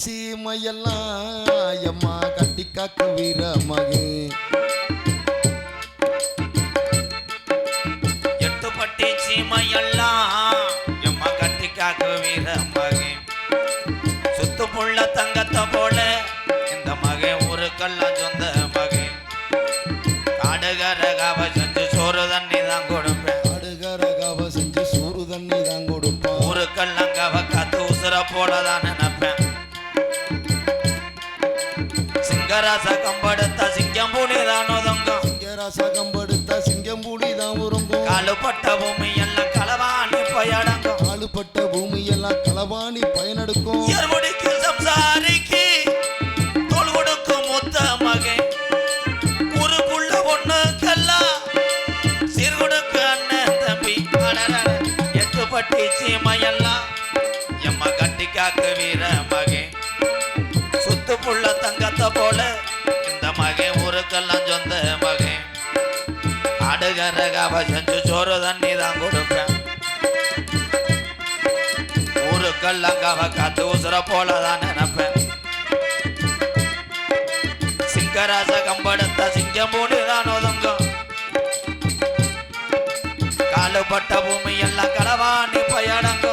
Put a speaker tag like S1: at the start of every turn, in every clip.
S1: சீமையெல்லாம் அம்மா கட்டி காக்கு
S2: வீரமகே. சிங்கம் பூனி தான் ஒதுங்கும்
S1: சிங்கராசா கம்படுத்தா சிங்கம் பூடி தான் உறங்கும்.
S2: காலுப்பட்ட பூமி எல்லாம் களவாணி பயடங்கும்.
S1: காலுப்பட்ட பூமி எல்லாம் களவாணி பயனெடுக்கும்.
S2: எருமுடிக்கு சம்சாரிக்கு தோல் கொடுக்கும் முத்த மகன் ஊருக்குள்ள ஒண்ணுக்கெல்லாம் சீர் கொடுக்க அண்ணன் தம்பி. அடடட. எட்டு பட்டி சீமையெல்லாம் எம்ம கட்டி காக்க வீர மகன் சுத்து புள்ள தங்கத்தை போல அடுகர செஞ்சு சோறு தண்ணி தான் கொடுப்பேன். ஊருக்கெல்லாம் கவ காத்து உசுர போல தான் நினைப்பேன் சிங்கராச கம்படுத்த சிங்கம் பூனிதான் ஒதுங்கும். காலுப்பட்ட பூமி எல்லாம் களவாணி பயணங்க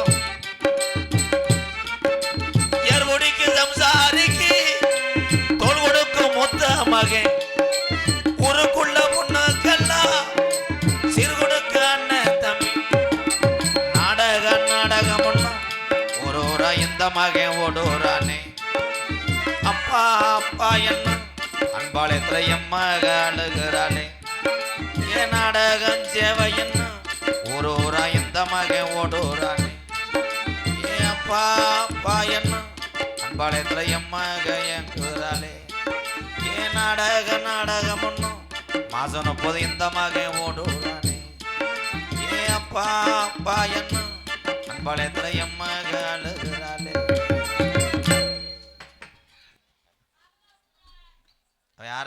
S2: அப்பா என்ன அன்பாளையத்துல எம்மக அழுகிறானே ஏன் நாடகம் சேவை என்ன ஒரு ஊரா இந்த மகன் ஓடுறானே ஏ அப்பா அப்பா என்ன அன்பாளையத்துல எம்மக எங்குறாளே ஏன் நாடக நாடகம் ஒன்றும் மாசம் முப்பது இந்த மகன் ஓடுறானே ஏ அப்பா அப்பா என்ன அன்பாளையத்துல எம்மக அழுகிறாளே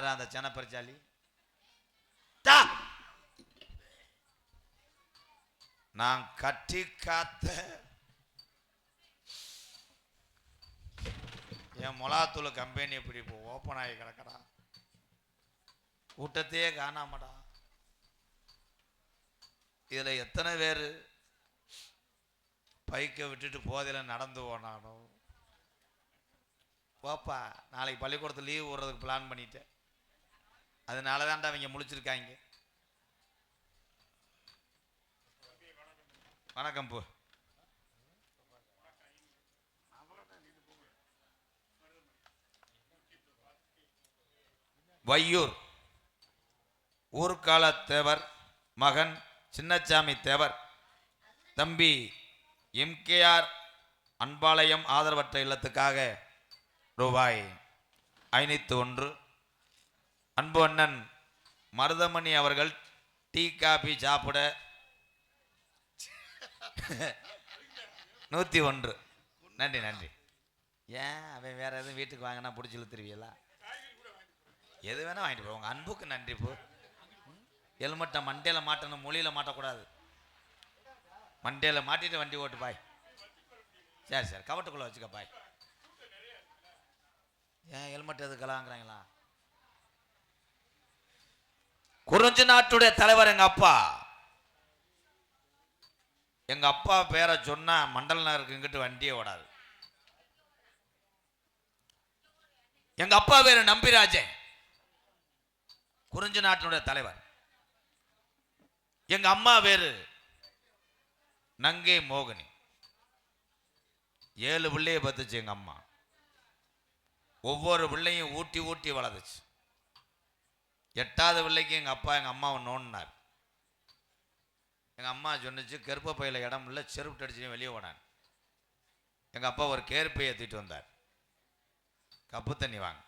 S2: யாரா அந்த சனப்பரிச்சாலி டா! நான் கட்டி காத்த என் மொளாத்தூள் கம்பெனி இப்படி இப்போ ஓப்பன் ஆகி கிடக்கடா கூட்டத்தையே காணாமடா. இதுல எத்தனை பேர் பைக்கை விட்டுட்டு போதையில் நடந்து போனானோ. போப்பா நாளைக்கு பள்ளிக்கூடத்தில் லீவ் விடுறதுக்கு பிளான் பண்ணிட்டேன். அதனால தான்டா அவங்க முழிச்சிருக்காங்க. வணக்கம் போ. வையூர். ஊர்கால தேவர் மகன் சின்னச்சாமி தேவர் தம்பி எம்கேஆர் அன்பாளையம் ஆதரவற்ற இல்லத்துக்காக ரூபாய் ஐநூற்று ஒன்று அன்பு அண்ணன் மருதமணி அவர்கள் டீ காபி சாப்பிட நூற்றி ஒன்று. நன்றி நன்றி. ஏன்? அவன் வேற எதுவும் வீட்டுக்கு வாங்கினா பிடிச்சி இழுத்துருவீங்களா? எது வேணா வாங்கிட்டு போ. உங்கள் அன்புக்கு நன்றி போ. ஹெல்மெட்டை மண்டையில் மாட்டணும் மொழியில் மாட்டக்கூடாது. மண்டையில் மாட்டிட்டு வண்டி ஓட்டு பாய். சரி சரி. கவட்டுக்குள்ளே வச்சுக்க பாய். ஏன் ஹெல்மெட் எதுக்கலாங்கிறாங்களா குறிஞ்சி நாட்டுடைய தலைவர் எங்க அப்பா. எங்க அப்பா பேரை சொன்னா மண்டல நகருக்கு இங்கிட்டு வண்டியே ஓடாது. எங்க அப்பா பேரு நம்பிராஜன். குறிஞ்சி நாட்டினுடைய தலைவர். எங்க அம்மா பேரு நங்கை மோகினி. ஏழு பிள்ளைய பத்துச்சு எங்க அம்மா. ஒவ்வொரு பிள்ளையும் ஊட்டி ஊட்டி வளர்ந்துச்சு எட்டாவது பிள்ளைக்கு எங்கள் அப்பா எங்கள் அம்மாவை நோண்டினார். எங்கள் அம்மா சொன்னுச்சு கருப்ப பையில இடம் இல்லை செருப்பு அடிச்சு வெளியே ஓடான் எங்கள் அப்பா ஒரு கேர்ப்பையை ஏற்றிட்டு வந்தார். கப்பு தண்ணி வாங்க.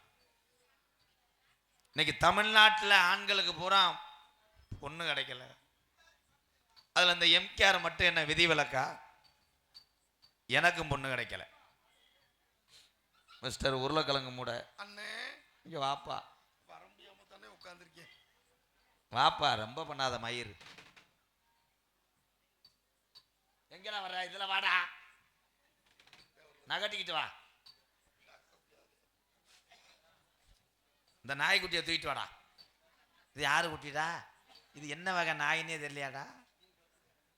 S2: இன்னைக்கு தமிழ்நாட்டில் ஆண்களுக்கு பூரா பொண்ணு கிடைக்கல. அதில் இந்த எம்கேஆர் மட்டும் என்ன விதிவிலக்கா எனக்கும் பொண்ணு கிடைக்கல. மிஸ்டர் உருளைக்கிழங்கு மூட.
S1: அண்ணே.
S2: இங்கே வாப்பா
S1: வர முடியாம தானே உட்காந்துருக்கேன்
S2: வாப்பா ரொம்ப பண்ணாத மயிர் எங்கடா வர்ற? இதில் வாடா. நகட்டிக்கிட்டு வா. இந்த நாய்க்குட்டியை தூக்கிட்டு வாடா. இது யாரு குட்டிடா? இது என்ன வகை நாயினே தெரியலையாடா.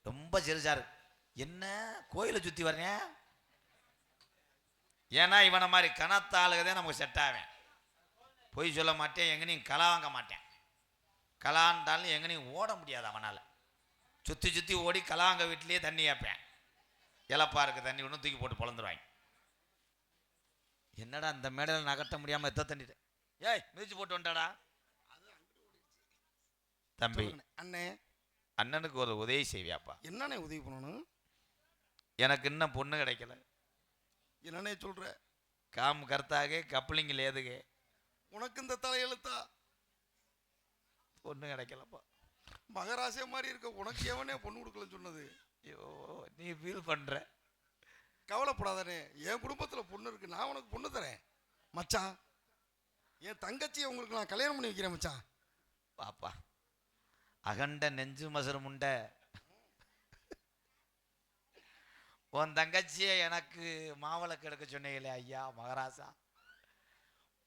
S2: ரொம்ப சிறுசாரு என்ன? கோயிலை சுற்றி வரேன் ஏன்னா இவனை மாதிரி கனத்தாளுகதே நமக்கு செட் ஆவேன். பொய் சொல்ல மாட்டேன் எங்கனையும் களா வாங்க மாட்டேன். கலான்றாலும் எங்கனையும் ஓட முடியாது அவனால். சுற்றி சுற்றி ஓடி கலாங்க வீட்லேயே தண்ணி கேட்பேன். இலப்பா இருக்கு தண்ணி ஒன்று தூக்கி போட்டு பொழந்துருவாங்க. என்னடா இந்த மேடையில் நகர்த்த முடியாமல் எத்த தண்ணிட்டு ஏய் மிதிச்சு போட்டு வந்துட்டாடா. தம்பி.
S1: அண்ணே.
S2: அண்ணனுக்கு ஒரு உதவி செய்வியாப்பா.
S1: என்னண்ணே உதவி பண்ணணும்?
S2: எனக்கு இன்னும் பொண்ணு கிடைக்கல.
S1: என்னண்ணே சொல்ற?
S2: காம் கர்த்தாகே கப்ளிங் லேதுகே
S1: உனக்கு இந்த தலையெழுத்தா?
S2: பொண்ணு கிடைக்கலப்பா.
S1: மகராசிய மாதிரி இருக்க உனக்கு எவனே பொண்ணு கொடுக்கலன்னு சொன்னது?
S2: ஐயோ நீ ஃபீல் பண்ணுற
S1: கவலைப்படாதனே என் குடும்பத்தில் பொண்ணு இருக்கு நான் உனக்கு பொண்ணு தரேன். மச்சான் என் தங்கச்சியை உங்களுக்கு நான் கல்யாணம் பண்ணி வைக்கிறேன் மச்சான்.
S2: பாப்பா அகண்ட நெஞ்சு மசுறு முண்டை. உன் தங்கச்சியை எனக்கு மாவளக்கு எடுக்க சொன்னீங்களே ஐயா மகாராசா.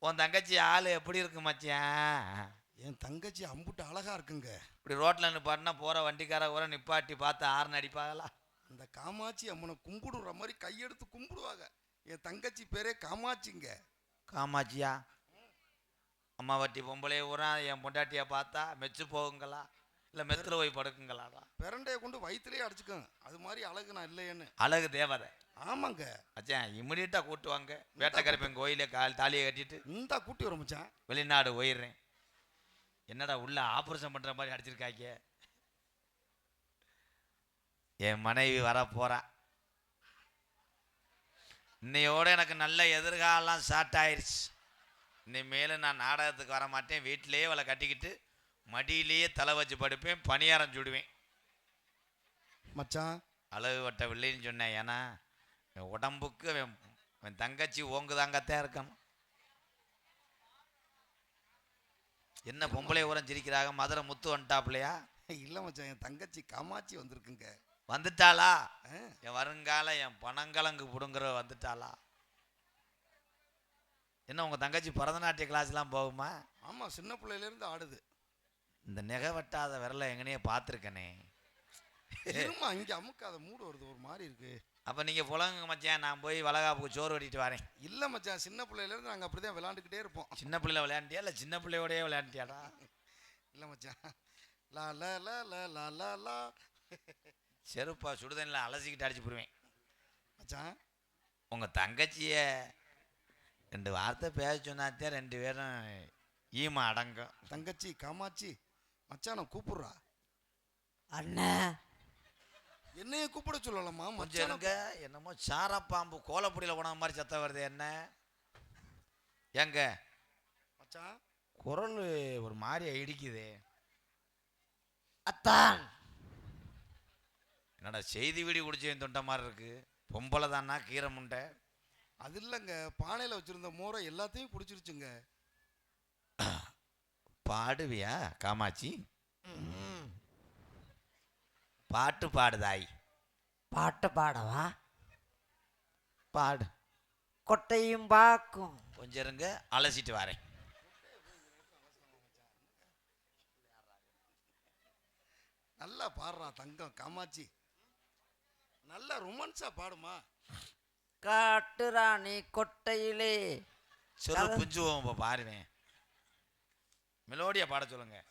S2: உன் தங்கச்சி ஆள் எப்படி இருக்கு மச்சான்?
S1: என் தங்கச்சி அம்புட்டு அழகா இருக்குங்க.
S2: இப்படி ரோட்டில் நிப்பாட்டினா போகிற வண்டிக்கார ஊரை நிப்பாட்டி பார்த்து ஆறுன்னு அடிப்பாங்களா?
S1: அந்த காமாட்சி அம்மனை கும்பிடுற மாதிரி கையெடுத்து கும்பிடுவாங்க. என் தங்கச்சி பேரே காமாட்சிங்க.
S2: காமாட்சியா? அம்மா வட்டி பொம்பளை ஊரா என் பொண்டாட்டியை பார்த்தா மெச்சு போகுங்களா? இல்லை மெத்துல போய் படுக்குங்களாடா?
S1: பிரண்டையை கொண்டு வயிற்றுலேயே அடிச்சுக்கோங்க. அது மாதிரி அழகு நான் இல்லையேன்னு.
S2: அழகு தேவதை.
S1: ஆமாங்க.
S2: அச்சான் இம்மிடியட்டாக கூட்டுவாங்க. வேட்டக்கரைப்பன் கோயிலே கால் தாலியை கட்டிட்டு
S1: இந்தா கூட்டி வர மச்சான்.
S2: வெளிநாடு போயிடுறேன். என்னடா உள்ள ஆப்ரேஷன் பண்ணுற மாதிரி அடிச்சிருக்காங்க? என் மனைவி வர போறா. இன்னையோட எனக்கு நல்ல எதிர்காலம் ஸ்டார்ட் ஆயிடுச்சு இனிமேல் நான் நாடகத்துக்கு வர மாட்டேன். வீட்டிலேயே அவளை கட்டிக்கிட்டு மடியிலேயே தலை வச்சு படுப்பேன் பணியாரம் சுடுவேன்.
S1: மச்சான்.
S2: அளவு வட்ட வில்லைன்னு சொன்னேன் ஏன்னா என் உடம்புக்கு அவன் தங்கச்சி ஓங்குதாங்கத்தான் இருக்கணும். என்ன பொம்பளை உரம் சிரிக்கிறாங்க மதுரை முத்து வந்துட்டாப்லையா?
S1: இல்லை மச்சான் என் தங்கச்சி காமாட்சி வந்திருக்குங்க.
S2: வந்துட்டாளா? என் வருங்கால என் பனங்கலங்கு புடுங்குற வந்துட்டாளா? என்ன உங்க தங்கச்சி பரதநாட்டிய கிளாஸ்லாம் போகுமா?
S1: ஆமா சின்ன பிள்ளையிலேருந்து ஆடுது.
S2: இந்த நெகை வெட்டாத விரலை எங்கனையே பார்த்துருக்கனே.
S1: இருமா இங்க அமுக்காத மூடு வருது ஒரு மாதிரி இருக்கு.
S2: அப்போ நீங்கள் புலங்க மச்சான் நான் போய் வளகாப்புக்கு சோறு வெட்டிட்டு வரேன்.
S1: இல்ல மச்சான் சின்ன பிள்ளையிலேருந்து நாங்கள் அப்படிதான் விளாண்டுக்கிட்டே இருப்போம்.
S2: சின்ன பிள்ளைல விளையாண்டியா இல்லை சின்ன பிள்ளையோடய விளையாண்டியாடா?
S1: இல்ல மச்சான். லா லா லா லா லா லா லா.
S2: செருப்பா சுடுதண்ணில் அலசிக்கிட்டு அடிச்சு போடுவேன்.
S1: மச்சான்.
S2: உங்கள் தங்கச்சிய ரெண்டு வார்த்தை பேச சொன்னாத்தே ரெண்டு பேரும் ஈமா அடங்கும்.
S1: தங்கச்சி காமாட்சி மச்சான் நான் கூப்பிடுறா.
S3: அண்ணே
S1: என்னைய கூப்பிட சொல்லலாமா
S2: கொஞ்சம் இருங்க என்னமோ சாரப்பாம்பு கோலப்பொடியில் போன மாதிரி சத்தம் வருது என்ன? ஏங்க?
S1: மச்சான்.
S2: குரல் ஒரு மாதிரி இடிக்குது.
S3: அத்தான்.
S2: என்னடா செய்தி வீடி குடிச்சு தொண்ட மாதிரி இருக்கு. பொம்பளை தானா கீரை முண்டை?
S1: அது இல்லைங்க பானையில வச்சிருந்த மோரை எல்லாத்தையும் குடிச்சிருச்சுங்க.
S2: பாடுவியா காமாட்சி? பாட்டு பாடுதாய்.
S3: பாட்டு பாடவா?
S2: பாடு.
S3: கொட்டையும் பாக்கும்.
S2: கொஞ்சம் இருங்க அலசிட்டு வரேன்.
S1: நல்லா பாடுறா தங்கம் காமாட்சி. நல்லா ரொமான்ஸா பாடுமா.
S3: காட்டுராணி கொட்டையிலே.
S2: சொல்லு புஞ்சுவோம் இப்போ பாருவேன். மெலோடியா பாட சொல்லுங்க.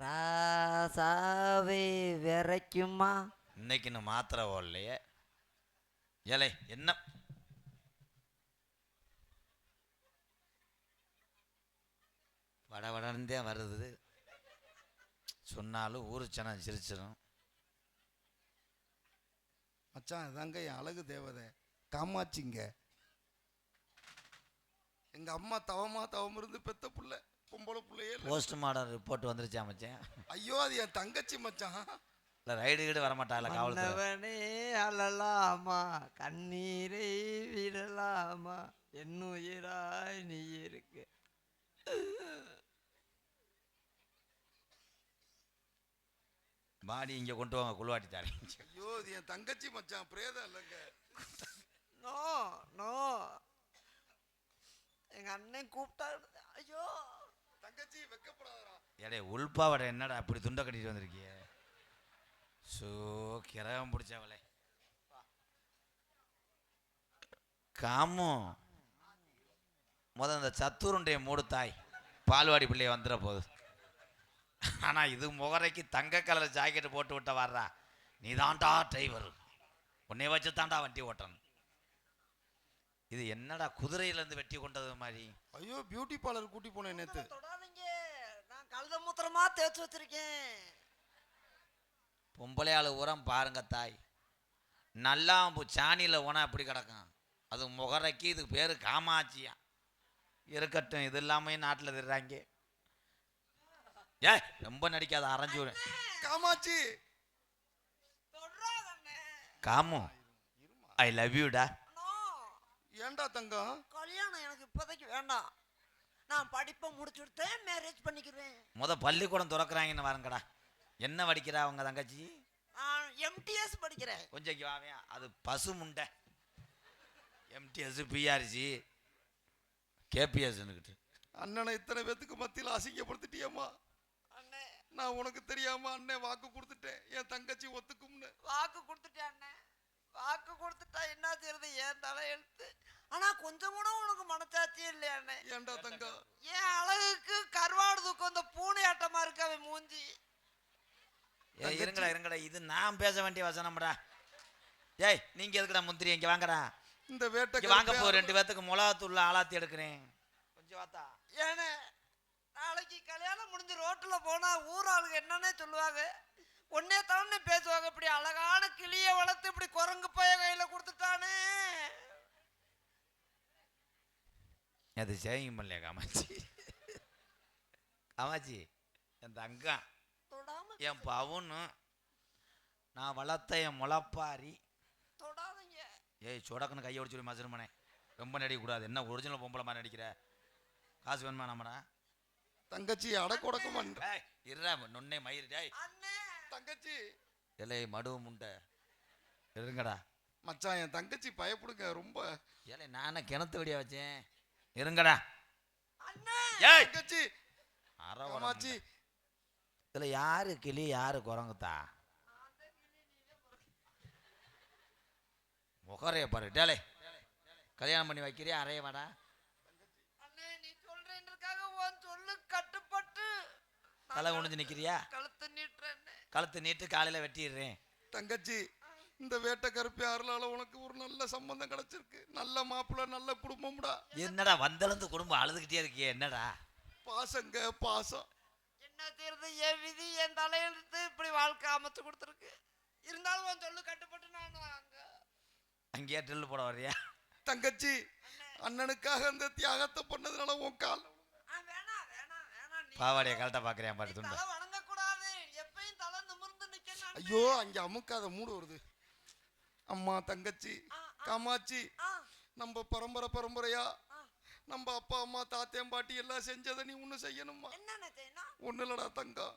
S3: ராசாவே விரைக்குமா?
S2: இன்னைக்கு இன்னும் மாத்திரை ஓடலையே ஏலே என்ன? வட வடந்தே வருது. சொன்னாலும் ஊரு சனம் சிரிச்சிடும்
S1: மச்சான் இதாங்க என் அழகு தேவதை. காமாட்சிங்க. எங்க அம்மா தவமா தவம் இருந்து பெத்த புள்ள. பொம்பளை புள்ளையே இல்ல.
S2: போஸ்ட்மார்டம் ரிப்போர்ட் வந்துருச்சா மச்சான்
S1: ஐயோ அது என் தங்கச்சி மச்சான்.
S2: இல்லை ரைடு கீடு வரமாட்டால காவல்துறை.
S3: அழலாமா? கண்ணீரை விடலாமா? என்னுயிராய் நீ இருக்கு.
S2: பாடி இங்கே கொண்டு வாங்க குழுவாட்டி தரேன்.
S1: ஐயோ இது என் தங்கச்சி மச்சான் பிரேதம் இல்லைங்க.
S3: No no. எங்க எங்க அண்ணன் கூப்பிட்டா ஐயோ.
S2: ஏடே உள்பாவடை என்னடா அப்படி துண்டை கட்டிட்டு வந்திருக்கிய? ஸோ கிரகம் பிடிச்சவளே. காமு முத இந்த சத்துருண்டைய மூடு தாய். பால்வாடி பிள்ளைய வந்துட போகுது ஆனா இது முகரைக்கு தங்க கலர் ஜாக்கெட் போட்டு விட்ட வர்றா. நீ தான்டா டிரைவர் உன்னை வச்சு தாண்டா வண்டி ஓட்டணும் இது என்னடா குதிரையில இருந்து வெட்டி கொண்டது மாதிரி?
S1: ஐயோ பியூட்டி பார்லர் கூட்டி போனேன் நேத்து.
S3: தொடாதீங்க. நான் கழுத மூத்திரமா தேய்ச்சி வச்சிருக்கேன்.
S2: பொம்பளை ஆளு உரம் பாருங்க தாய். நல்லாம்பு சாணியில் உணம் அப்படி கிடக்கும்? அது முகரைக்கு இதுக்கு பேர் காமாட்சியா. இருக்கட்டும் இது இல்லாமல் நாட்டில் திடுறாங்க ஏ ரொம்ப நடிக்காத அரைஞ்சு விடு.
S1: காமாட்சி!
S2: காமு. ஐ லவ் யூடா
S3: அண்ணா,
S1: ஏன்டா தங்கம்?
S3: கல்யாணம் எனக்கு இப்போதைக்கு வேண்டாம். நான் படிப்பை முடிச்சுட்டு மேரேஜ் பண்ணிக்கிறேன்.
S2: முத பள்ளிக்கூடம் திறக்கிறாங்கன்னு வரங்கடா என்ன வடிக்கிறா அவங்க தங்கச்சி?
S3: நான் எம்டிஎஸ் படிக்கிறேன்.
S2: கொஞ்சம் வாவேன் அது பசு முண்டை. எம்டிஎஸ் பிஆர்சி கேபிஎஸ்ன்னுக்கிட்டு
S1: அண்ணனை இத்தனை பேத்துக்கு மத்தியில் அசிங்கப்படுத்திட்டியம்மா?
S3: அண்ணே.
S1: நான் உனக்கு தெரியாம அண்ணன் வாக்கு கொடுத்துட்டேன். என் தங்கச்சி ஒத்துக்கும்னு.
S3: வாக்கு கொடுத்துட்டேன் அண்ணே. வாக்கு கொடுத்துட்டா என்ன செய்யறது? ஏன் தலை எழுத்து? ஆனா கொஞ்சம் கூட உனக்கு மனச்சாட்சியே இல்லையா அண்ணே
S1: ஏன்டா தங்கம்?
S3: என் அழகுக்கு கருவாடு தூக்கம் இந்த பூனை ஆட்டமா இருக்கு அவன் மூஞ்சி.
S2: ஏய் இருங்கடா இருங்கடா. இது நான் பேச வேண்டிய வசனம்டா ஏய் நீங்க எதுக்குடா முந்திரி? இங்க வாங்கடா.
S1: இந்த வேட்டை
S2: வாங்க போ ரெண்டு பேத்துக்கு மிளகாத்தூள்ல ஆளாத்தி எடுக்கிறேன். கொஞ்சம் வாத்தா.
S3: ஏனே நாளைக்கு கல்யாணம் முடிஞ்சு ரோட்டுல போனா ஊர் ஆளுங்க என்னன்னே சொல்லுவாங்க. ஒன்னே தானே பேசுவாங்க. இப்படி அழகான கிளிய வளர்த்து இப்படி குரங்கு பைய கையில கொடுத்துட்டானே.
S2: அது செய்யும் இல்லையா காமாட்சி? காமாட்சி என் தங்கம்
S3: தொடாம
S2: என் பவுனு நான் வளர்த்த என் முளப்பாரி.
S3: தொடாதீங்க.
S2: ஏய் சொடக்குன்னு கையை ஒடிச்சு மசுருமனே ரொம்ப நடிக்கக்கூடாது. என்ன ஒரிஜினல் பொம்பளை மாதிரி நடிக்கிற? காசு வேணுமா நம்மடா
S1: தங்கச்சி அடக்கொடக்கமா
S2: ஏய் இருடா நொன்னே மயிறு டேய்.
S3: அண்ணே.
S1: தங்கச்சி.
S2: ஏலே மடுவு முண்டை இருங்கடா.
S1: மச்சான் என் தங்கச்சி பயப்படுங்க ரொம்ப.
S2: ஏலே நானே கிணத்து வெடியா வச்சேன்? இருங்கடா.
S3: அண்ணே!
S2: ஏய்!
S1: தங்கச்சி.
S2: அரை
S1: காமாட்சி.
S2: இதுல யாரு கிளி யாரு குரங்குத்தா? முகரைய பாரு. டேலே கல்யாணம் பண்ணி வைக்கிறியா? அறைய வாடா.
S3: அண்ணே நீ சொல்றேன்றதுக்காக உன் சொல்லு கட்டுப்பட்டு நான்
S2: தலை குனிஞ்சு நிக்கிறியா?
S3: கழுத்து நீட்டுறேன்
S2: கழுத்து நீட்டு காலையில வெட்டிடுறேன்.
S1: தங்கச்சி இந்த வேட்டை கருப்பி அருளால உனக்கு ஒரு நல்ல சம்பந்தம் கிடைச்சிருக்கு? நல்ல மாப்பிள்ளை நல்ல குடும்பம்டா.
S2: என்னடா வந்தளந்து குடும்பம் அழுதுகிட்டே இருக்கியே என்னடா?
S1: பாசங்க பாசம்.
S3: என்ன செய்யறது என் விதி என் தலையெழுத்து இப்படி வாழ்க்கை அமைச்சு கொடுத்துருக்கு? இருந்தாலும் உன் சொல்லு கட்டுப்பட்டு நான் அங்க.
S2: அங்கேயே ட்ரில்லு போட வர்றியா?
S1: தங்கச்சி அண்ணனுக்காக அந்த தியாகத்தை பண்ணதுனால உன் கால்.
S2: பாவாடைய கரெக்டாக பார்க்குறேன் பாட்டு
S1: ஐயோ அங்க அமுக்காத மூடு வருது. அம்மா தங்கச்சி காமாட்சி நம்ம பரம்பரை பரம்பரையா. நம்ம அப்பா அம்மா தாத்தேன் பாட்டி எல்லாம் செஞ்சதை நீ ஒண்ணு செய்யணுமா?
S3: என்னென்ன செய்யணும்?
S1: ஒண்ணு இல்லடா தங்கம்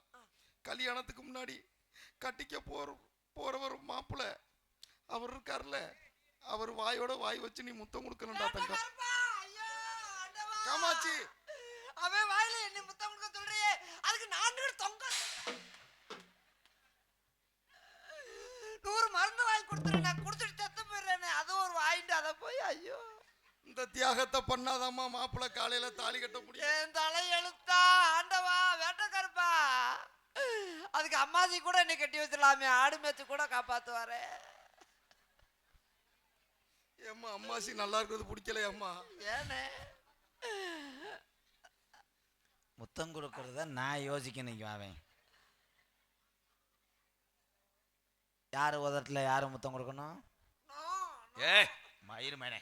S1: கல்யாணத்துக்கு முன்னாடி கட்டிக்க போற போறவர் மாப்பிள்ள அவர் இருக்கார்ல. அவர் வாயோட வாய் வச்சு நீ முத்தம் கொடுக்கணும்டா தங்கம். காமாட்சி.
S3: அவன் வாயில என்ன முத்தம் கொடுக்க சொல்றியே. அதுக்கு நான்கு தொங்க நூறு மருந்து வாங்கி கொடுத்துரு நான் குடிச்சிட்டு செத்து போயிடுறேனே. அது ஒரு வாங்கிட்டு அதை போய் ஐயோ.
S1: இந்த தியாகத்தை பண்ணாதாம்மா மாப்பிள்ளை காலையில தாலி கட்ட முடியும்.
S3: என் தலை எழுத்தா ஆண்டவா வேட்டக்கருப்பா. அதுக்கு அம்மாஜி கூட என்னை கட்டி வச்சிடலாமே. ஆடு மேய்ச்சி கூட காப்பாத்துவாரே.
S1: ஏம்மா அம்மாசி நல்லா இருக்கிறது பிடிக்கல அம்மா.
S3: ஏனே.
S2: முத்தம் கொடுக்கறத நான் யோசிக்கணும் அவன். யார் உதட்டில் யார் முத்தம் கொடுக்கணும்? ஏ மயிறு மேனே.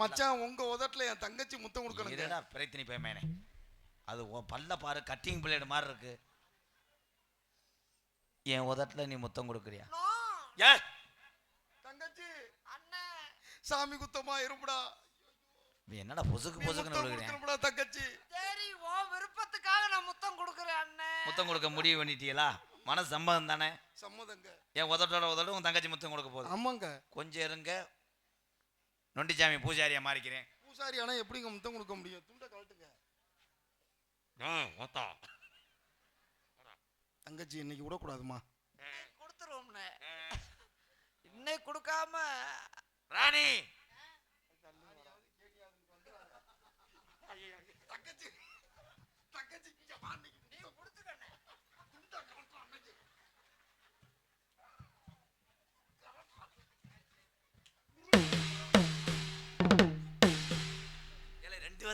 S1: மச்சான் உங்க உதட்டுல என் தங்கச்சி முத்தம் கொடுக்கணுங்க.
S2: இருடா பிரச்சனை போய் மேனே. அது உன் பல்ல பாரு கட்டிங் பிளேடு மாதிரி இருக்கு. என் உதட்டில் நீ முத்தம் கொடுக்குறியா? ஏ
S1: தங்கச்சி
S3: அண்ணே.
S1: சாமி குத்தமா இருமுடா
S2: நீ என்னடா பொசுக்கு
S1: நீ
S2: பொசுக்குன்னு
S1: முத்தம்
S2: விழுகிறேன்
S1: கொடுக்கணும்டா தங்கச்சி.
S3: சரி உன் விருப்பத்துக்காக நான் முத்தம் கொடுக்குறேன் அண்ணே.
S2: முத்தம் கொடுக்க முடிவு பண்ணிட்டீங்களா மன சம்மதம் தானே
S1: சம்மதங்க.
S2: என் உதட்டோட உதட்டும் உன் தங்கச்சி முத்தம் கொடுக்க போகுது?
S1: ஆமாங்க.
S2: கொஞ்சம் இருங்க. நொண்டிச்சாமி பூஜாரியா மாறிக்கிறேன்.
S1: பூசாரி ஆனா எப்படிங்க முத்தம் கொடுக்க முடியும்? துண்டை கழட்டுங்க. தங்கச்சி இன்னைக்கு விடக்கூடாதுமா.
S3: கொடுத்துருவோம்னே. இன்னைக்கு கொடுக்காம.
S2: ராணி!
S1: தங்கச்சி தங்கச்சி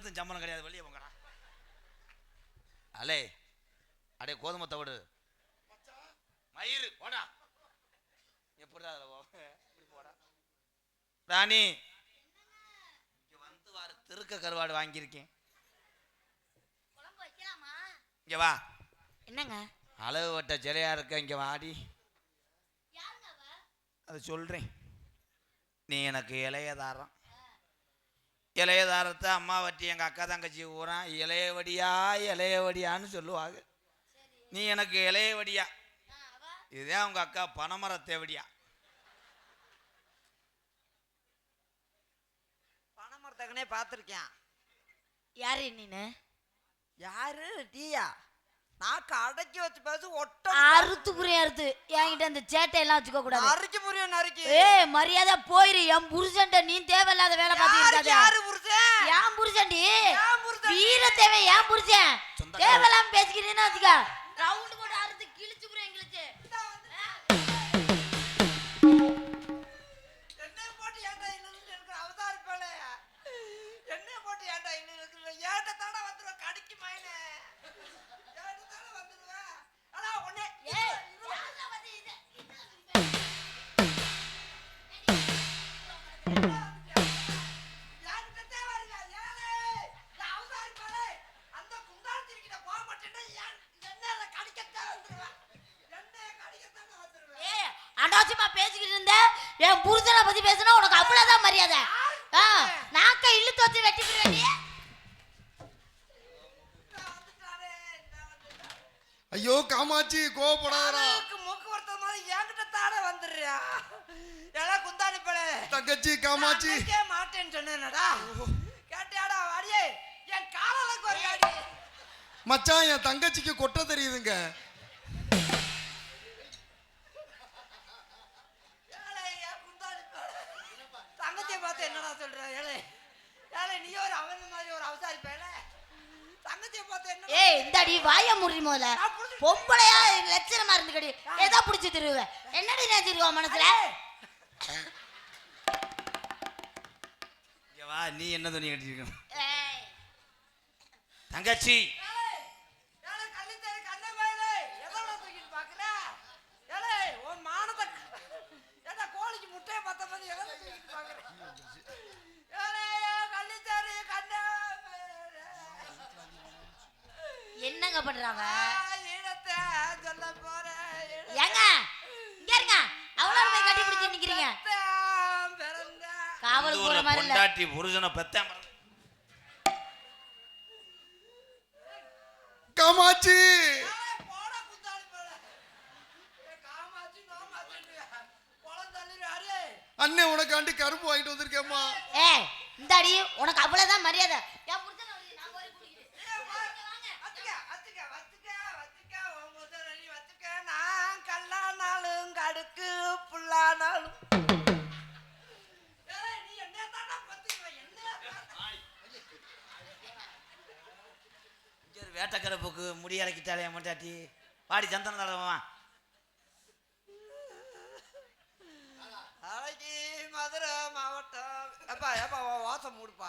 S2: பேர்த்தும் சம்பளம் கிடையாது வெளியே போங்கடா. அலே அடே கோதுமை தவிடு. மயிறு போடா. எப்படிடா அதில் போடா. ராணி. இங்க வந்து வாரு திருக்க கருவாடு வாங்கியிருக்கேன். இங்க வா.
S4: என்னங்க?
S2: அளவு வட்ட சிலையா இருக்க இங்க வாடி. அதை சொல்றேன். நீ எனக்கு இளையதாரம் இளையதாரத்தை அம்மா வட்டி எங்கள் அக்கா தங்கச்சி ஊறான் இளையவடியா இளையவடியான்னு சொல்லுவாங்க. நீ எனக்கு இளையவடியா.
S4: ஆ, அவ
S2: இதுதான் உங்க அக்கா பனைமரத்தேவடியா.
S3: பணமரத்தகனே பார்த்துருக்கேன்
S4: யாரு நீனு?
S3: யாரு? டீயா? நாக்கு அடக்கி வச்சு பேசு ஒட்ட
S4: அறுத்து புரிய அறுத்து. என்கிட்ட அந்த சேட்டை எல்லாம் வச்சுக்க கூடாது.
S3: நறுக்கி புரியும் நறுக்கி
S4: ஏய் மரியாதை போயிரு. என் புருஷன்ட்ட நீ தேவையில்லாத வேலை பார்த்துட்டு
S3: யாரு புருஷன்?
S4: என் புருஷன்டி. வீர தேவை என் புருஷன். தேவையில்லாம பேசிக்கிட்டேன்னு வச்சுக்க. ரவுண்டு
S1: தங்கச்சி
S3: அன்னைக்கே மாட்டேன்னு சொன்னேனடா. கேட்டியாடா அடியே என் காலலுக்கு ஒரு அடி
S1: மச்சான் என் தங்கச்சிக்கு கொட்ட தெரியுதுங்க.
S3: தங்கச்சியை பார்த்து என்னடா சொல்ற ஏலே. ஏலே நீ ஒரு அவன் மாதிரி ஒரு அவசாரி பையல தங்கச்சியை பார்த்து என்ன
S4: ஏய் இந்தாடி வாய முறி முதல்ல. பொம்பளையா லட்சணமா இருந்துக்கடி. ஏதோ புடிச்சு திருவ என்னடி நினைச்சிருவா மனசுல?
S2: நீ என்ன துணி கட்டிருக்க தங்கச்சி.
S3: ஏலே கள்ளித்தேரி
S4: இல்ல
S2: பொண்டாட்டி புருஷனை பெத்த
S1: காமாட்சி.
S3: குளம் தள்ளிடுவாரு
S1: அண்ணன் உனக்காண்டி கரும்பு வாங்கிட்டு வந்திருக்கேம்மா.
S4: ஏய் இந்தாடி உனக்கு அவ்வளவுதான் மரியாதை. என் புருஷனை. நான்
S3: கல்லானாலும் கடுக்கு புல்லானாலும். ஏய், நீ என்னையத்தாண்டா பத்திக்குவ, என்னையத்தாண்டா.
S2: இங்க ஒரு வேட்டக்கரப்புக்கு முடி இறக்கிட்டாலே மட்டாட்டி. பாடி சந்தன
S3: நாளைக்கு மதுரை மாவட்டம். எப்பா எப்பா உன் வாசம் மூடுப்பா.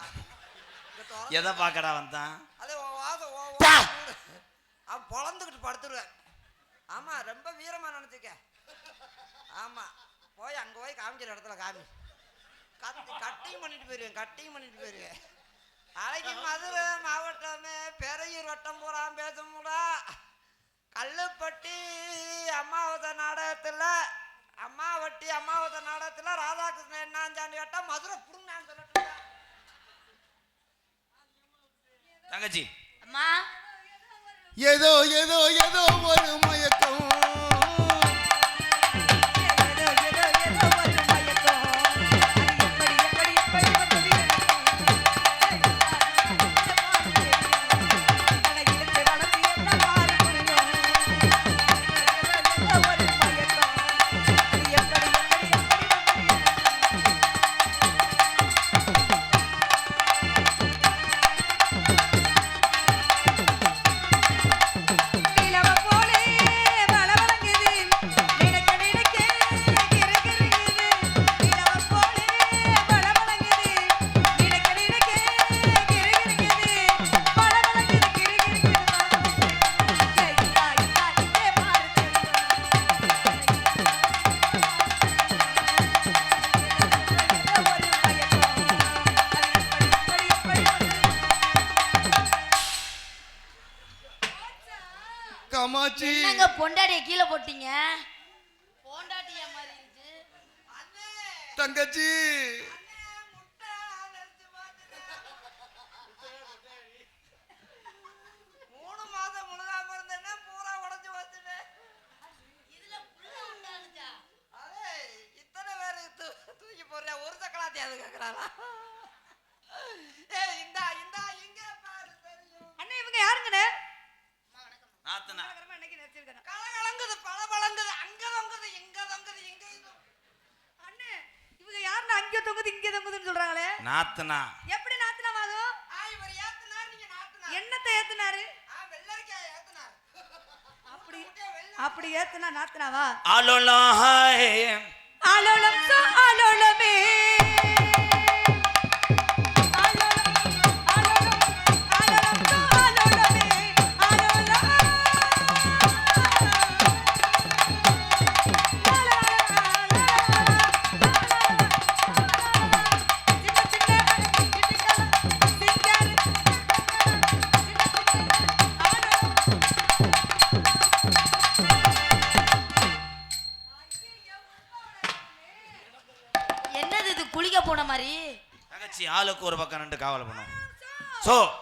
S2: எதை பார்க்கடா வந்தான்?
S3: அது வாசம். அவன் பொழந்துக்கிட்டு படுத்துருவேன். ஆமா ரொம்ப வீரமா நினைச்சுக்க. ஆமா போய் அங்க போய் காமிக்கிற இடத்துல காமி. கத்தி கட்டிங் பண்ணிட்டு போயிருவேன் கட்டிங் பண்ணிட்டு போயிருவேன். நாளைக்கு மதுரை மாவட்டமே பெரையூர் வட்டம் பூரா பேசுமுடா கல்லுப்பட்டி அம்மாவத நாடகத்துல அம்மாவட்டி அம்மாவத நாடகத்துல ராதாகிருஷ்ணன் என்னாஞ்சாண்டி வட்டம் மதுரை புடுங்க சொல்லட்டுமா
S2: தங்கச்சி.
S4: அம்மா.
S1: ஏதோ ஏதோ ஏதோ ஒரு மயக்கம்.
S3: தங்கச்சி.
S2: நாத்தனா?
S5: எப்படி
S6: நாத்தனா வாதும்
S5: என்னத்தை ஏத்துனாரு? அப்படி அப்படி ஏத்துனா நாத்தனாவா?
S2: அலோலம் ஹாய்.
S5: அலோலம் சோ
S2: অর্থ